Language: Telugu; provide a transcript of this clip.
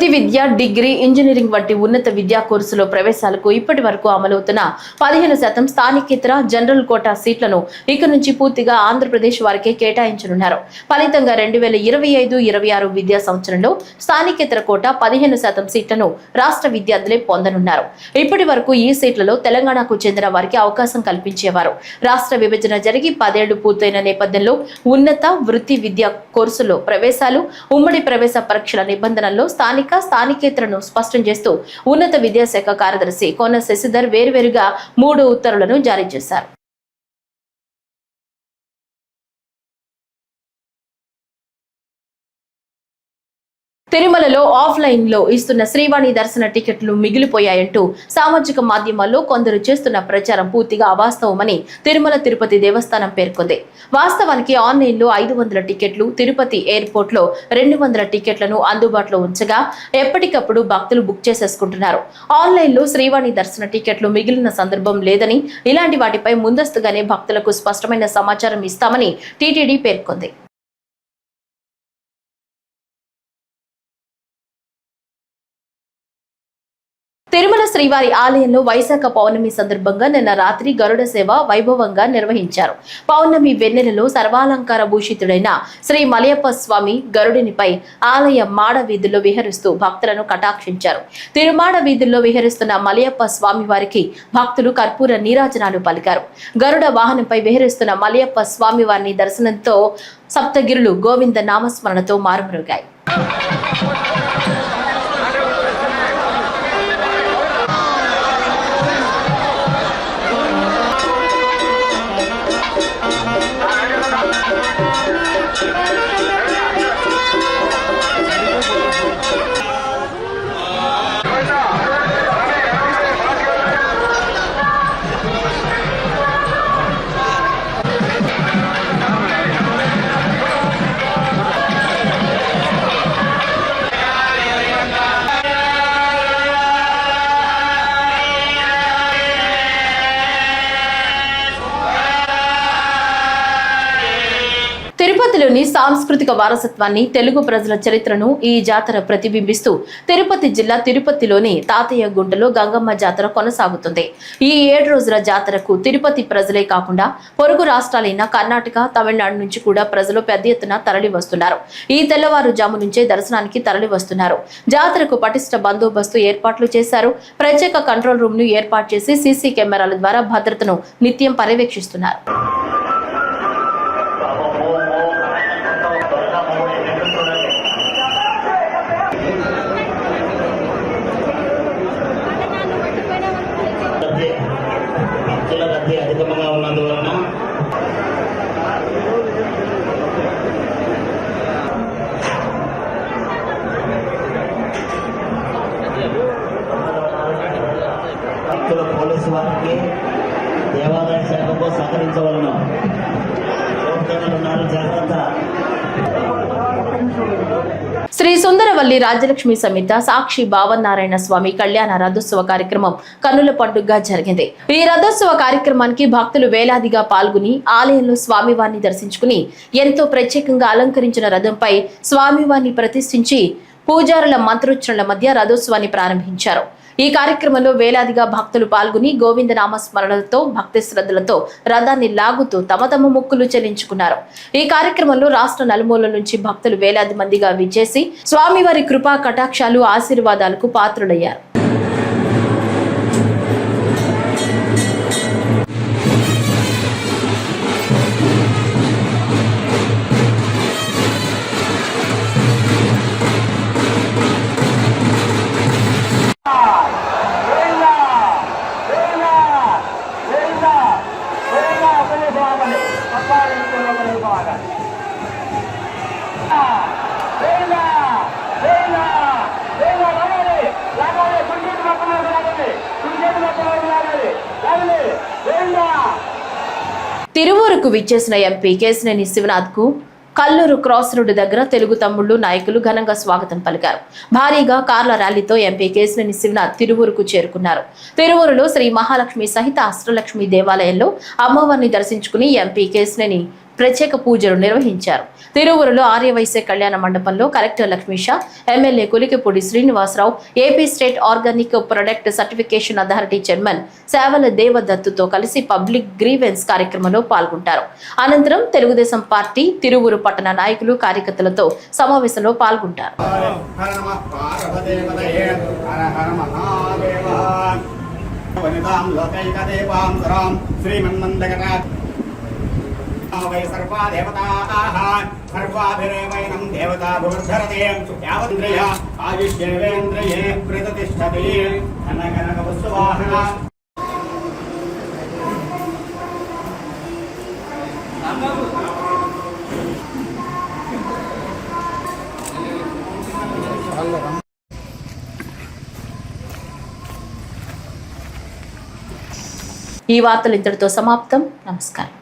వృత్తి విద్య డిగ్రీ ఇంజనీరింగ్ వంటి ఉన్నత విద్యా కోర్సులో ప్రవేశాలకు ఇప్పటి వరకు అమలవుతున్న పదిహేను శాతం స్థానికేతర జనరల్ కోటా సీట్లను ఇక నుంచి పూర్తిగా ఆంధ్రప్రదేశ్ వారికే కేటాయించనున్నారు. ఫలితంగా రెండు వేల ఇరవై ఐదు ఇరవై ఆరు విద్యా సంవత్సరంలో స్థానికేతర కోటా పదిహేను శాతం సీట్లను రాష్ట్ర విద్యార్థులే పొందనున్నారు. ఇప్పటి వరకు ఈ సీట్లలో తెలంగాణకు చెందిన వారికి అవకాశం కల్పించేవారు. రాష్ట్ర విభజన జరిగి పదేళ్ళు పూర్తయిన నేపథ్యంలో ఉన్నత వృత్తి విద్యా కోర్సులో ప్రవేశాలు ఉమ్మడి ప్రవేశ పరీక్షల నిబంధనల్లో స్థానిక స్థానికేతరను స్పష్టం చేస్తూ ఉన్నత విద్యాశాఖ కార్యదర్శి కోన శశిధర్ వేర్వేరుగా మూడు ఉత్తర్వులను జారీ చేశారు. తిరుమలలో ఆఫ్లైన్లో ఇస్తున్న శ్రీవాణి దర్శన టికెట్లు మిగిలిపోయాయంటూ సామాజిక మాధ్యమాల్లో కొందరు చేస్తున్న ప్రచారం పూర్తిగా అవాస్తవమని తిరుమల తిరుపతి దేవస్థానం పేర్కొంది. వాస్తవానికి ఆన్లైన్లో ఐదు వందల టికెట్లు తిరుపతి ఎయిర్పోర్ట్లో రెండు వందల టికెట్లను అందుబాటులో ఉంచగా ఎప్పటికప్పుడు భక్తులు బుక్ చేసేసుకుంటున్నారు. ఆన్లైన్లో శ్రీవాణి దర్శన టికెట్లు మిగిలిన సందర్భం లేదని ఇలాంటి వాటిపై ముందస్తుగానే భక్తులకు స్పష్టమైన సమాచారం ఇస్తామని టీటీడీ పేర్కొంది. తిరుమల శ్రీవారి ఆలయంలో వైశాఖ పౌర్ణమి సందర్భంగా నిన్న రాత్రి గరుడ సేవ వైభవంగా నిర్వహించారు. పౌర్ణమి వెన్నెలలో సర్వాలంకార భూషితుడైన శ్రీ మలయప్ప స్వామి గరుడినిపై ఆలయ మాడ వీధుల్లో విహరిస్తూ భక్తులను కటాక్షించారు. తిరుమాడ వీధుల్లో విహరిస్తున్న మలయప్ప స్వామి వారికి భక్తులు కర్పూర నీరాజనాలు పలికారు. గరుడ వాహనంపై విహరిస్తున్న మలయప్ప స్వామి వారిని దర్శనంతో సప్తగిరులు గోవింద నామస్మరణతో మారుమరుగాయి. తిరుపతిలోని సాంస్కృతిక వారసత్వాన్ని తెలుగు ప్రజల చరిత్రను ఈ జాతర ప్రతిబింబిస్తూ తిరుపతి జిల్లా తిరుపతిలోని తాతయ్య గుంటలో గంగమ్మ జాతర కొనసాగుతుంది. ఈ ఏడు రోజుల జాతరకు తిరుపతి ప్రజలే కాకుండా పొరుగు రాష్ట్రాలైన కర్ణాటక తమిళనాడు నుంచి కూడా ప్రజలు పెద్ద ఎత్తున తరలి వస్తున్నారు ఈ తెల్లవారుజాము నుంచే దర్శనానికి తరలి వస్తున్నారు జాతరకు పటిష్ట బందోబస్తు ఏర్పాట్లు చేశారు. ప్రత్యేక కంట్రోల్ రూమ్ను ఏర్పాటు చేసి సీసీ కెమెరాల ద్వారా భద్రతను నిత్యం పర్యవేక్షిస్తున్నారు. భక్తుల రద్దీ అధికంగా ఉన్నందువలన భక్తుల పోలీసు వారికి దేవాలయ శాఖకు సహకరించవలను. కోరుతున్నారు ఉన్నారు జాగ్రత్త. శ్రీ సుందరవల్లి రాజ్యలక్ష్మి సమేత సాక్షి భావనారాయణ స్వామి కళ్యాణ రథోత్సవ కార్యక్రమం కన్నుల పండుగగా జరిగింది. ఈ రథోత్సవ కార్యక్రమానికి భక్తులు వేలాదిగా పాల్గొని ఆలయంలో స్వామివారిని దర్శించుకుని ఎంతో ప్రత్యేకంగా అలంకరించిన రథంపై స్వామివారిని ప్రతిష్ఠించి పూజారుల మంత్రోచ్చరణల మధ్య రథోత్సవాన్ని ప్రారంభించారు. ఈ కార్యక్రమంలో వేలాదిగా భక్తులు పాల్గొని గోవింద నామస్మరణలతో భక్తి శ్రద్ధలతో రథాన్ని లాగుతూ తమ తమ మొక్కులు చెల్లించుకున్నారు. ఈ కార్యక్రమంలో రాష్ట్ర నలుమూల నుంచి భక్తులు వేలాది మందిగా విచ్చేసి స్వామివారి కృపా కటాక్షాలు ఆశీర్వాదాలకు పాత్రులయ్యారు. తిరువూరుకు విచ్చేసిన ఎంపీ కేసినేని శివనాథ్కు కల్లూరు క్రాస్ రోడ్డు దగ్గర తెలుగు తమ్ముళ్ళు నాయకులు ఘనంగా స్వాగతం పలికారు. భారీగా కార్ల ర్యాలీతో ఎంపీ కేసినేని శివనాథ్ తిరువూరుకు చేరుకున్నారు. తిరువూరులో శ్రీ మహాలక్ష్మి సహిత అష్టలక్ష్మి దేవాలయంలో అమ్మవారిని దర్శించుకుని ఎంపీ కేసినేని ప్రత్యేక పూజలు నిర్వహించారు. తిరువురులో ఆర్యవైశ్య కళ్యాణ మండపంలో collector Lakshmisha MLA Kulikipudi Srinivasarao AP state organic product certification authority chairman సేవల దేవదత్తుతో కలిసి పబ్లిక్ గ్రీవెన్స్ కార్యక్రమంలో పాల్గొంటారు. అనంతరం తెలుగుదేశం పార్టీ తిరువురు పట్టణ నాయకులు కార్యకర్తలతో సమావేశంలో పాల్గొంటారు. హర వై సర్వా దేవతాః సర్వాభిరేవైనం దేవతా భువర్ధరతే యావంద్రియ ఆయుష్యేవేంద్రియే ప్రతిష్టతి. ధనగనక వస్తువాహన ఈ వార్తలు ఇంతటితో సమాప్తం. నమస్కారం.